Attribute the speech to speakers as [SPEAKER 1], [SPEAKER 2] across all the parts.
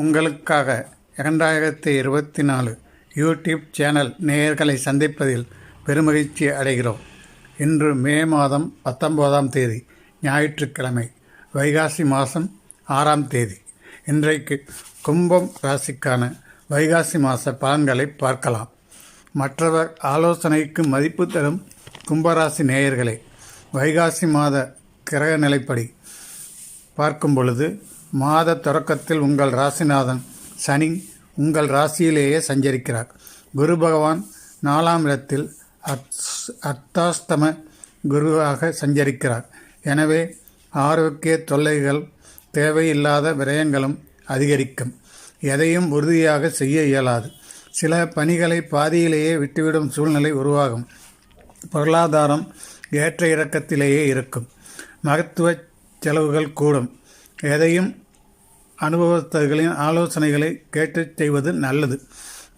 [SPEAKER 1] உங்களுக்காக இரண்டாயிரத்தி இருபத்தி நாலு யூடியூப் சேனல் நேயர்களை சந்திப்பதில் பெருமகிழ்ச்சி அடைகிறோம். இன்று மே மாதம் பத்தொம்போதாம் தேதி ஞாயிற்றுக்கிழமை வைகாசி மாதம் ஆறாம் தேதி. இன்றைக்கு கும்பம் ராசிக்கான வைகாசி மாத பலன்களை பார்க்கலாம். மற்றவர் ஆலோசனைக்கு மதிப்பு தரும் கும்பராசி நேயர்களே வைகாசி மாத கிரக நிலைப்படி பார்க்கும் பொழுது மாத தொடக்கத்தில் உங்கள் ராசிநாதன் சனி உங்கள் ராசியிலேயே சஞ்சரிக்கிறார். குரு பகவான் நாலாம் இடத்தில் அர்த்தாஸ்தம குருவாக சஞ்சரிக்கிறார். எனவே ஆரோக்கிய தொல்லைகள் தேவையில்லாத விரயங்களும் அதிகரிக்கும். எதையும் உறுதியாக செய்ய இயலாது. சில பணிகளை பாதியிலேயே விட்டுவிடும் சூழ்நிலை உருவாகும். பொருளாதாரம் ஏற்ற இறக்கத்திலேயே இருக்கும். மருத்துவ செலவுகள் கூடும். எதையும் அனுபவஸ்தர்களின் ஆலோசனைகளை கேட்டு செய்வது நல்லது.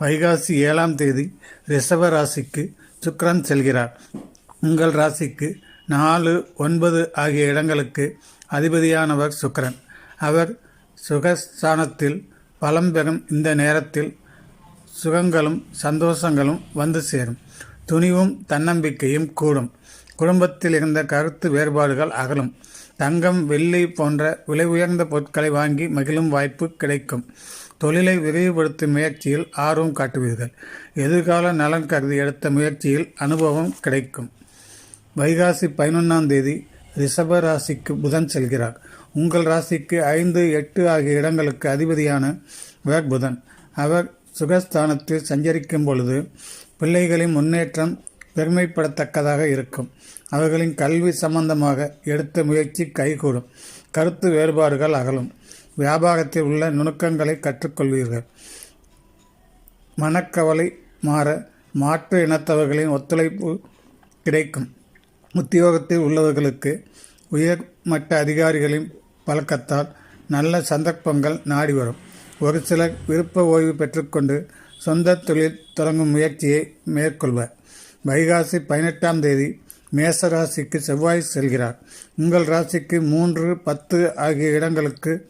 [SPEAKER 1] வைகாசி ஏழாம் தேதி ரிஷப ராசிக்கு சுக்ரன் செல்கிறார். உங்கள் ராசிக்கு நாலு ஒன்பது ஆகிய இடங்களுக்கு அதிபதியானவர் சுக்ரன் அவர் சுகஸ்தானத்தில் பலம் பெறும் இந்த நேரத்தில் சுகங்களும் சந்தோஷங்களும் வந்து சேரும். துணிவும் தன்னம்பிக்கையும் கூடும். குடும்பத்தில் இருந்த கருத்து வேறுபாடுகள் அகலும். தங்கம் வெள்ளி போன்ற விலை உயர்ந்த பொருட்களை வாங்கி மகிழும் வாய்ப்பு கிடைக்கும். தொழிலை விரிவுபடுத்தும் முயற்சியில் ஆர்வம் காட்டுவீர்கள். எதிர்கால நலன் கருதி எடுத்த முயற்சியில் அனுபவம் கிடைக்கும். வைகாசி பதினொன்றாம் தேதி ரிஷப ராசிக்கு புதன் செல்கிறார். உங்கள் ராசிக்கு ஐந்து எட்டு ஆகிய இடங்களுக்கு அதிபதியான வர் புதன். அவர் சுகஸ்தானத்தில் சஞ்சரிக்கும் பொழுது பிள்ளைகளின் முன்னேற்றம் பெருமைப்படத்தக்கதாக இருக்கும். அவர்களின் கல்வி சம்பந்தமாக எடுத்த முயற்சி கைகூடும். கருத்து வேறுபாடுகள் அகலும். வியாபாரத்தில் உள்ள நுணுக்கங்களை கற்றுக்கொள்வீர்கள். மனக்கவலை மாற மாற்று இனத்தவர்களின் ஒத்துழைப்பு கிடைக்கும். உத்தியோகத்தில் உள்ளவர்களுக்கு உயர்மட்ட அதிகாரிகளின் பழக்கத்தால் நல்ல சந்தர்ப்பங்கள் நாடி வரும் ஒரு சிலர் விருப்ப ஓய்வு பெற்றுக்கொண்டு சொந்த தொழில் தொடங்கும் முயற்சியை மேற்கொள்வர். வைகாசி பதினெட்டாம் தேதி மேச ராசிக்கு செவ்வாய் செல்கிறார். உங்கள் ராசிக்கு மூன்று பத்து ஆகிய இடங்களுக்கு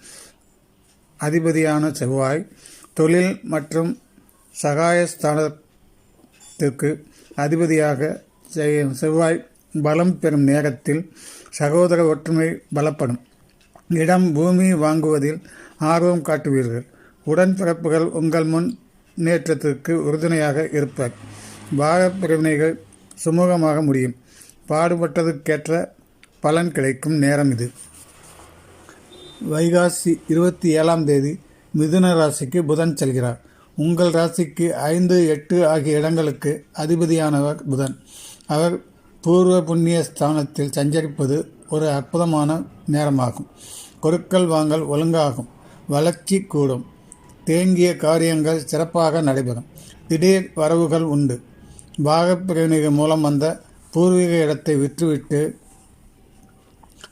[SPEAKER 1] அதிபதியான செவ்வாய். தொழில் மற்றும் சகாயஸ்தானத்திற்கு அதிபதியாக செவ்வாய் பலம் பெறும் நேரத்தில் சகோதர ஒற்றுமை பலப்படும். இடம் பூமி வாங்குவதில் ஆர்வம் காட்டுவீர்கள். உடன்பிறப்புகள் உங்கள் முன்னேற்றத்திற்கு உறுதுணையாக இருப்பர். பாகப் பிரிவினைகள் சுமூகமாக முடியும். பாடுபட்டதுக்கேற்ற பலன் கிடைக்கும் நேரம் இது. வைகாசி இருபத்தி ஏழாம் தேதி மிதுன ராசிக்கு புதன் செல்கிறார். உங்கள் ராசிக்கு ஐந்து எட்டு ஆகிய இடங்களுக்கு அதிபதியானவர் புதன். அவர் பூர்வ புண்ணிய ஸ்தானத்தில் சஞ்சரிப்பது ஒரு அற்புதமான நேரமாகும். கொடுக்கல் வாங்கல் ஒழுங்காகும். வளர்ச்சி கூடும். தேங்கிய காரியங்கள் சிறப்பாக நடைபெறும். திடீர் வரவுகள் உண்டு. பாகப்பிரிவினைகள் மூலம் வந்த பூர்வீக இடத்தை விற்றுவிட்டு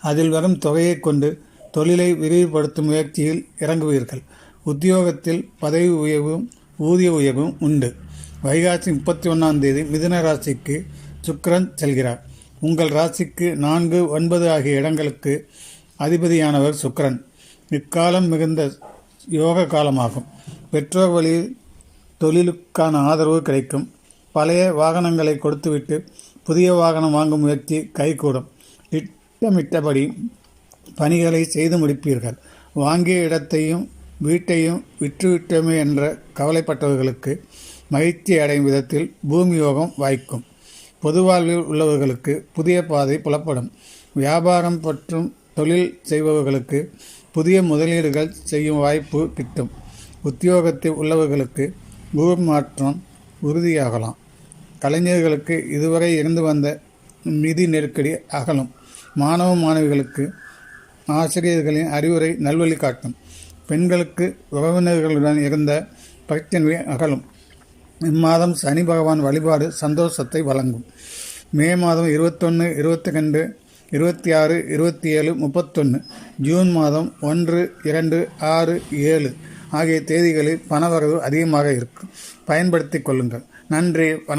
[SPEAKER 1] அதில் வரும் தொகையை கொண்டு தொழிலை விரிவுபடுத்தும் முயற்சியில் இறங்குவீர்கள். உத்தியோகத்தில் பதவி உயர்வும் ஊதிய உயர்வும் உண்டு. வைகாசி முப்பத்தி ஒன்றாம் தேதி மிதுன ராசிக்கு சுக்கரன் செல்கிறார். உங்கள் ராசிக்கு நான்கு ஒன்பது ஆகிய இடங்களுக்கு அதிபதியானவர் சுக்கரன். இக்காலம் மிகுந்த யோக காலமாகும் பெற்றோர் வழியில் தொழிலுக்கான ஆதரவு கிடைக்கும். பழைய வாகனங்களை கொடுத்துவிட்டு புதிய வாகனம் வாங்கும் முயற்சி கைகூடும். திட்டமிட்டபடி பணிகளை செய்து முடிப்பீர்கள். வாங்கிய இடத்தையும் வீட்டையும் விற்றுவிட்டோமே என்ற கவலைப்பட்டவர்களுக்கு மகிழ்ச்சி அடையும் விதத்தில் பூமி யோகம் வாய்க்கும். பொது வாழ்வில் உள்ளவர்களுக்கு புதிய பாதை புலப்படும். வியாபாரம் மற்றும் தொழில் செய்பவர்களுக்கு புதிய முதலீடுகள் செய்யும் வாய்ப்பு கிட்டும். உத்தியோகத்தில் உள்ளவர்களுக்கு ஊர் மாற்றம் உறுதியாகலாம். கலைஞர்களுக்கு இதுவரை இருந்து வந்த நிதி நெருக்கடி அகலும். மாணவ மாணவிகளுக்கு ஆசிரியர்களின் அறிவுரை நல்வழி காட்டும் பெண்களுக்கு உறவினர்களுடன் இருந்த பிரச்சனை அகலும். இம்மாதம் சனி பகவான் வழிபாடு சந்தோஷத்தை வழங்கும். மே மாதம் இருபத்தொன்று இருபத்தி ரெண்டு இருபத்தி ஆறு இருபத்தி ஏழு முப்பத்தொன்று ஜூன் மாதம் ஒன்று இரண்டு ஆறு ஏழு ஆகிய தேதிகளில் பணவரவு அதிகமாக இருக்கும். பயன்படுத்திக் கொள்ளுங்கள். நன்றி வணக்கம்.